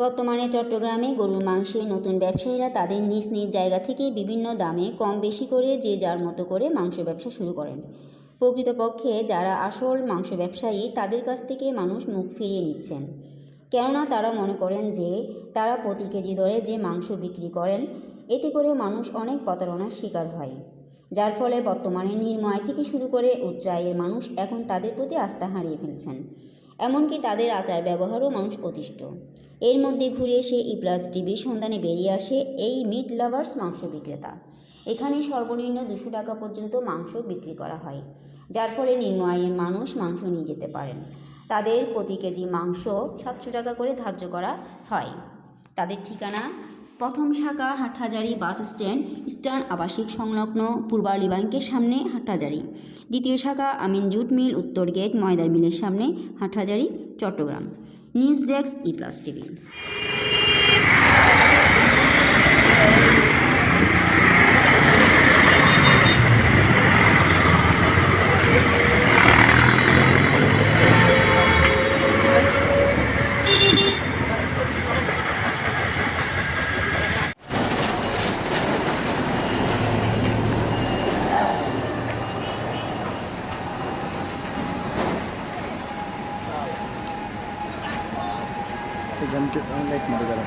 বর্তমানে চট্টগ্রামে গরুর মাংসের নতুন ব্যবসায়ীরা তাদের নিজ নিজ জায়গা থেকে বিভিন্ন দামে কম বেশি করে যে যার মতো করে মাংস ব্যবসা শুরু করেন। প্রকৃতপক্ষে যারা আসল মাংস ব্যবসায়ী, তাদের কাছ থেকে মানুষ মুখ ফিরিয়ে নিচ্ছেন। কেননা তারা মনে করেন যে তারা প্রতি কেজি দরে যে মাংস বিক্রি করেন, এতে করে মানুষ অনেক প্রতারণার শিকার হয়। যার ফলে বর্তমানে নির্ময় থেকে শুরু করে উচ্চ আয়ের মানুষ এখন তাদের প্রতি আস্থা হারিয়ে ফেলছেন। এমনকি তাদের আচার ব্যবহারও মানুষ অতিষ্ঠ এর মধ্যে ঘুরে এসে ই প্লাস টিভির সন্ধানে বেরিয়ে আসে এই মিট লাভার্স মাংস বিক্রেতা। এখানে সর্বনিম্ন দুশো টাকা পর্যন্ত মাংস বিক্রি করা হয়, যার ফলে নিম্ন আয়ের মানুষ মাংস নিয়ে যেতে পারেন। তাদের প্রতি কেজি মাংস সাতশো টাকা করে ধার্য করা হয়। তাদের ঠিকানা প্রথম শাখা হাটহাজারি বাস স্ট্যান্ড, ইস্টার্ন আবাসিক সংলগ্ন পূর্বালী ব্যাংকের সামনে হাটহাজারি। দ্বিতীয় শাখা আমিন জুট মিল, উত্তর গেট, ময়দার মিলের সামনে Hathazari, Chattogram. News desk E plus TV. जम के लाइट मारो जरा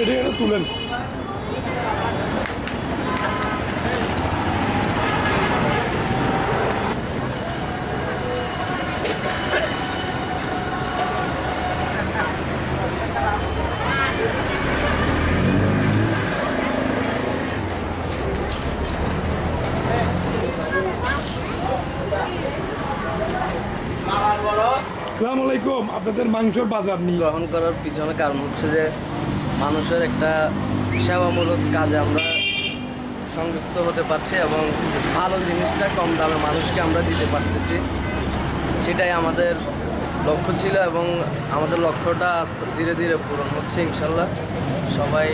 এটা এটা তুলেন সালাম আলাইকুম, আপনাদের মাংসর বাজার নিয়ে। গ্রহণ করার পিছনে কারণ হচ্ছে যে মানুষের একটা সেবামূলক কাজে আমরা সংযুক্ত হতে পারছি এবং ভালো জিনিসটা কম দামে মানুষকে আমরা দিতে পারতেছি। সেটাই আমাদের লক্ষ্য ছিল এবং আমাদের লক্ষ্যটা আস্তে ধীরে ধীরে পূরণ হচ্ছে ইনশাল্লাহ। সবাই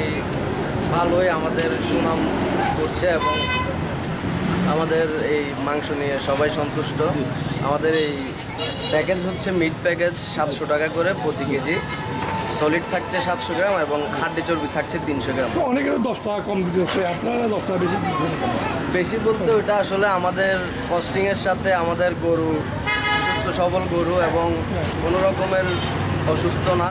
ভালোই আমাদের সুনাম করছে এবং আমাদের এই মাংস নিয়ে সবাই সন্তুষ্ট। আমাদের এই প্যাকেজ হচ্ছে মিট প্যাকেজ সাতশো টাকা করে প্রতি কেজি। সলিড থাকছে সাতশো গ্রাম এবং হাড্ডি চর্বি থাকছে তিনশো গ্রাম। অনেকের দশ টাকা কম দিতেছে আপনারা দশ টাকা বেশি বেশি বলতে ওটা আসলে আমাদের কস্টিংয়ের সাথে আমাদের গরু সুস্থ সবল গরু এবং কোনো রকমের অসুস্থ না।